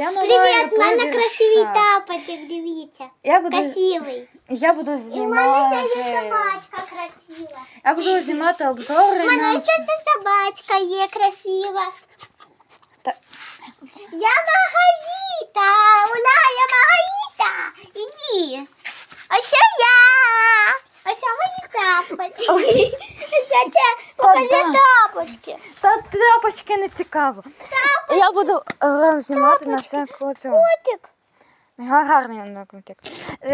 Я Привіт, в мене красивий тапочок, дивіться. Я буду, Красивий. я буду І в мене ще є собачка красива. Я буду знімати обзори У мене на ще ця собачка є красива. Та- Я Магаїта. Уля, я Магаїта. Іди. Ось я. Ось мої тапочки. Ось те. Покажи да. тапочки. Та тряпочки не цікаво. Я буду е, вам знімати на всяку цю. Котик. Гарний однокрутик.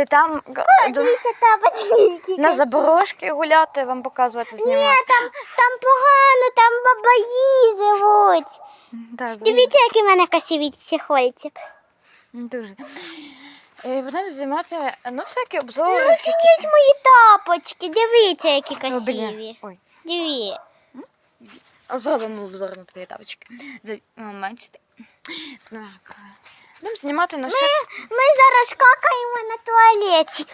Там О, до- Дивіться тапочки. на заборожки гуляти, вам показувати Ні, там, там погано, там бабаї живуть. Да, Дивіться, який в мене красивий чехольчик. Дуже. Е, Будемо знімати ну, всякі Ну, обзори. мої тапочки. Дивіться, які красиві. Ой. Диві. Зробимо обзор на твої тапочки. За. Так. Будемо знімати на всякі. ми зараз какаємо на туалеті.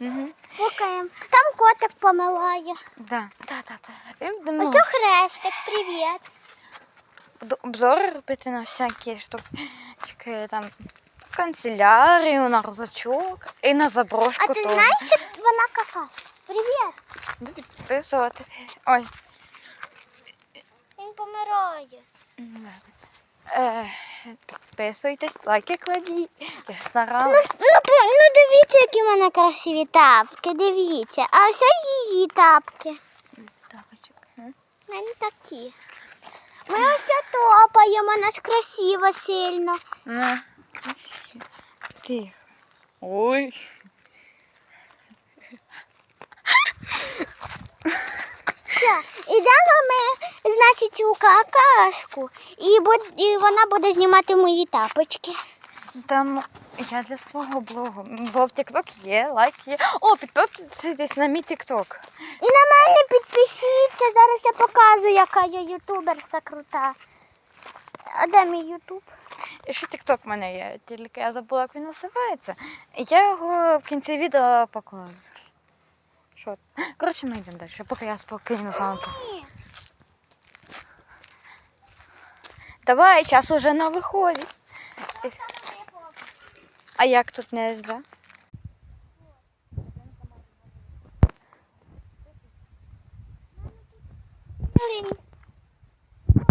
Угу. Пукаємо. Там котик помилає. Да. Да, да, да. І будемо Ось хрестик, привіт. буду обзори робити на всякі штуки. Там канцелярію, на розачок і на заброшку. А ти теж. знаєш, як вона какає? Привіт. Буду підписувати. Ой. Він помирає. Е, підписуйтесь, лайки кладіть. Я Ну, старалась. ну, по- ну дивіться, які в мене красиві тапки, дивіться. А ось її тапки. Тапочок. У мене такі. Ми ось топаємо, нас красиво сильно. Ну, тихо. Ой. Все, ідемо ми, значить, у какашку, і, буд- і вона буде знімати мої тапочки. Там я для свого блогу. Бо в TikTok є, лайк є. О, підписуйтесь на мій TikTok. І на мене підпишіться, зараз я покажу, яка я ютуберша крута. А де мій ютуб? І ще TikTok в мене є, тільки я забула, як він називається. Я його в кінці відео покладу. Що? Коротше, ми йдемо далі, поки я спокійно з вами. Давай, час уже на виході. А як тут не СБ?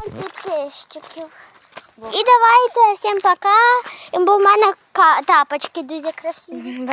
Підписчиків. І давайте всім пока, бо в мене тапочки дуже красиві.